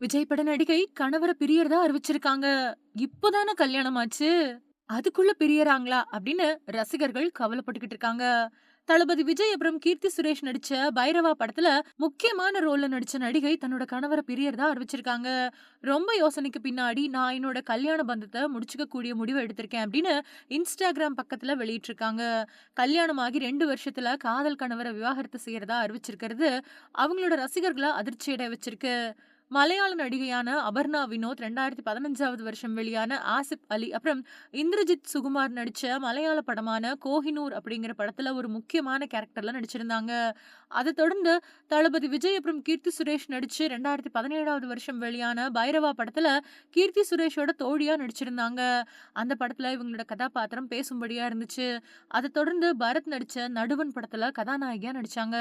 விஜய் பட நடிகை கணவர பிரியறதா அறிவிச்சிருக்காங்க. இப்பதானே கல்யாணம் ஆச்சு. அதுக்குள்ள பிரியறாங்களா? அப்படின்னு ரசிகர்கள் கவலைப்பட்டுக்கிட்டு இருக்காங்க. தளபதி விஜய் அப்புறம் கீர்த்தி சுரேஷ் நடிச்ச பைரவா படத்துல முக்கியமான ரோல்ல நடிச்ச நடிகை தன்னோட கணவர பிரியறதா அறிவிச்சிருக்காங்க. ரொம்ப யோசனைக்கு பின்னாடி நான் என்னோட கல்யாண பந்தத்தை முடிச்சுக்க கூடிய முடிவு எடுத்திருக்கேன் அப்படின்னு இன்ஸ்டாகிராம் பக்கத்துல வெளியிட்டிருக்காங்க. கல்யாணமாகி ரெண்டு வருஷத்துல காதல் கணவரை விவாகரத்து செய்யறதா அறிவிச்சிருக்கிறது அவங்களோட ரசிகர்களை அதிர்ச்சியடைய வச்சிருக்கு. மலையாள நடிகையான அபர்ணா வினோத் 2015வது வருஷம் வெளியான ஆசிப் அலி அப்புறம் இந்திரஜித் சுகுமார் நடித்த மலையாள படமான கோஹினூர் அப்படிங்கிற படத்தில் ஒரு முக்கியமான கேரக்டரில் நடிச்சிருந்தாங்க. அதை தொடர்ந்து தளபதி விஜய் அப்புறம் கீர்த்தி சுரேஷ் நடித்து ரெண்டாயிரத்தி பதினேழாவது வருஷம் வெளியான பைரவா படத்தில் கீர்த்தி சுரேஷோட தோழியாக நடிச்சிருந்தாங்க. அந்த படத்தில் இவங்களோட கதாபாத்திரம் பேசும்படியாக இருந்துச்சு. அதை தொடர்ந்து பரத் நடித்த நடுவன் படத்தில் கதாநாயகியாக நடிச்சாங்க.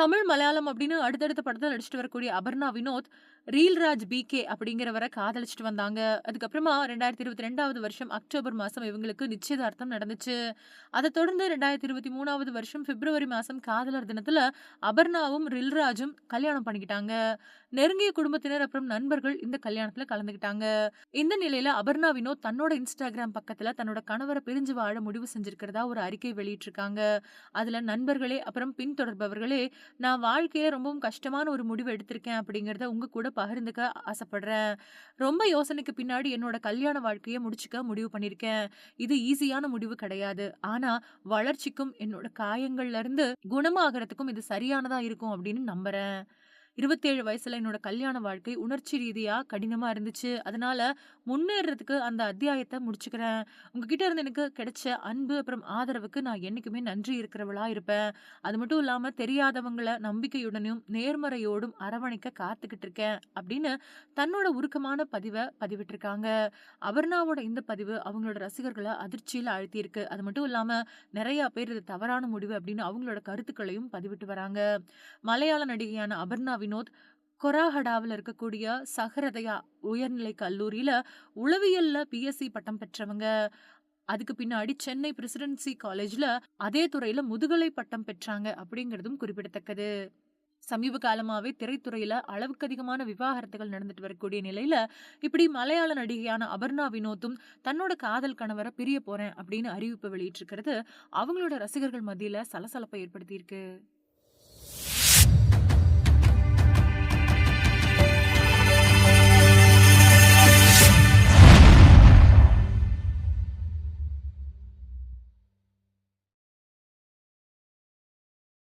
தமிழ், மலையாளம் அப்படின்னு அடுத்தடுத்த படத்தில் நடிச்சிட்டு வரக்கூடிய அபர்ணா வினோத் ரீல்ராஜ் பி.கே. அப்படிங்கிறவரை காதலிச்சுட்டு வந்தாங்க. அதுக்கப்புறமா 2022வது வருஷம் அக்டோபர் மாதம் இவங்களுக்கு நிச்சயதார்த்தம் நடந்துச்சு. அதை தொடர்ந்து 2023வது வருஷம் பிப்ரவரி மாதம் காதலர் தினத்தில் அபர்ணாவும், ரில்ராஜும் கல்யாணம் பண்ணிக்கிட்டாங்க. நெருங்கிய குடும்பத்தினர் அப்புறம் நண்பர்கள் இந்த கல்யாணத்தில் கலந்துக்கிட்டாங்க. இந்த நிலையில் அபர்ணா வினோத் தன்னோட இன்ஸ்டாகிராம் பக்கத்தில் தன்னோட கணவரை பிரிஞ்சு வாழ முடிவு செஞ்சிருக்கிறதா ஒரு அறிக்கை வெளியிட்டிருக்காங்க. அதில் நண்பர்களே அப்புறம் பின்தொடர்பவர்களே நான் வாழ்க்கையில் ரொம்பவும் கஷ்டமான ஒரு முடிவு எடுத்திருக்கேன் அப்படிங்கிறத உங்கள் கூட பகிர்ந்துக்க ஆசைப்படுறேன். ரொம்ப யோசனைக்கு பின்னாடி என்னோட கல்யாண வாழ்க்கைய முடிச்சுக்க முடிவு பண்ணியிருக்கேன். இது ஈஸியான முடிவு கிடையாது. ஆனா வளர்ச்சிக்கும், என்னோட காயங்கள்ல இருந்து குணமாகறதுக்கும் இது சரியானதா இருக்கும் அப்படின்னு நம்புறேன். 27 வயசுல என்னோட கல்யாண வாழ்க்கை உணர்ச்சி ரீதியா கடினமா இருந்துச்சு. அதனால முன்னேறதுக்கு அந்த அத்தியாயத்தை முடிச்சுக்கிறேன். உங்ககிட்ட இருந்து எனக்கு கிடைச்ச அன்பு அப்புறம் ஆதரவுக்கு நான் என்னைக்குமே நன்றி இருக்கிறவளா இருப்பேன். அது மட்டும் இல்லாம தெரியாதவங்களை நம்பிக்கையுடனும், நேர்மறையோடும் அரவணைக்க காத்துக்கிட்டு இருக்கேன் அப்படின்னு தன்னோட உருக்கமான பதிவை பதிவிட்டிருக்காங்க. அபர்ணாவோட இந்த பதிவு அவங்களோட ரசிகர்களை அதிர்ச்சியில் ஆழ்த்தியிருக்கு. அது மட்டும் இல்லாம நிறைய பேர் இது தவறான முடிவு அப்படின்னு அவங்களோட கருத்துக்களையும் பதிவிட்டு வராங்க. மலையாள நடிகையான அபர்ணா வினோத் கொராஹடாவில் இருக்கக்கூடிய சஹரதயா உயர்நிலை கல்லூரியில் உளவியலில் பி.எஸ்சி பட்டம் பெற்றவங்க. அதுக்கு பின்னாடி சென்னை பிரசிடென்சி காலேஜில் அதே துறையில் முதுகலை பட்டம் பெற்றாங்க அப்படிங்கிறதும் குறிப்பிடத்தக்கது. சமீப காலமாகவே திரைத்துறையில் அளவுக்கு அதிகமான விவாகரத்துகள் நடந்துட்டு வரக்கூடிய நிலையில் இப்படி மலையாள நடிகையான அபர்ணா வினோத்தும் தன்னோட காதல் கணவரை பிரிய போகிறேன் அப்படின்னு அறிவிப்பு வெளியிட்டிருக்கிறது அவங்களோட ரசிகர்கள் மத்தியில் சலசலப்பை ஏற்படுத்தியிருக்கு.